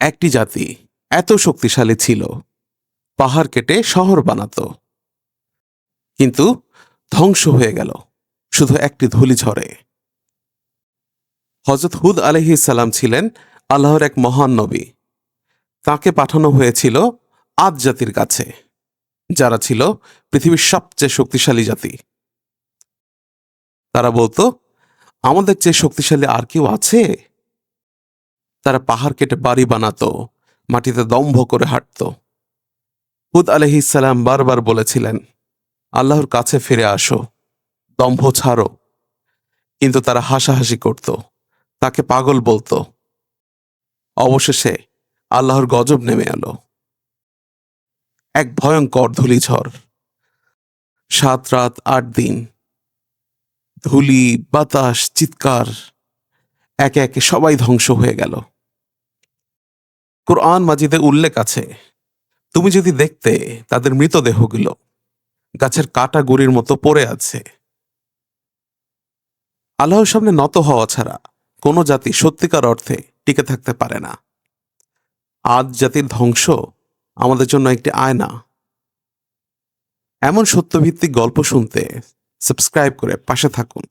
একটি জাতি এত শক্তিশালী ছিল। পাহাড় কেটে শহর বানাতো। কিন্তু ধ্বংস হয়ে গেল, শুধু একটি ধূলিঝড়ে হজরত হুদ আলহিসাল্লাম ছিলেন আল্লাহর এক মহান নবী। তাকে পাঠানো হয়েছিল আদ জাতির কাছে, যারা ছিল পৃথিবীর সবচেয়ে শক্তিশালী জাতি। তারা বলতো, আমাদের চেয়ে শক্তিশালী আর কেউ আছে? তারা পাহাড় কেটে বাড়ি বানাতো, মাটিতে দম্ভ করে হাঁটত। হুদ আলহিসাল্লাম বারবার বলেছিলেন, আল্লাহর কাছে ফিরে আসো, দম্ভ ছাড়ো। কিন্তু তারা হাসাহাসি করত, তাকে পাগল বলতো। অবশেষে আল্লাহর গজব নেমে এলো। এক ভয়ঙ্কর ধূলিঝড়। সাত রাত, আট দিন। ধুলি, বাতাস, চিৎকার, একে একে সবাই ধ্বংস হয়ে গেল। কোরআন মাজিদে উল্লেখ আছে, তুমি যদি দেখতে তাদের মৃতদেহগুলো, গাছের কাটা গুড়ির মতো পড়ে আছে। আল্লাহর সামনে নত হওয়া ছাড়া কোনো জাতি সত্যিকার অর্থে টিকে থাকতে পারে না। আজ জাতির ধ্বংস আমাদের জন্য একটি আয়না। এমন সত্যভিত্তিক গল্প শুনতে সাবস্ক্রাইব করে পাশে থাকুন।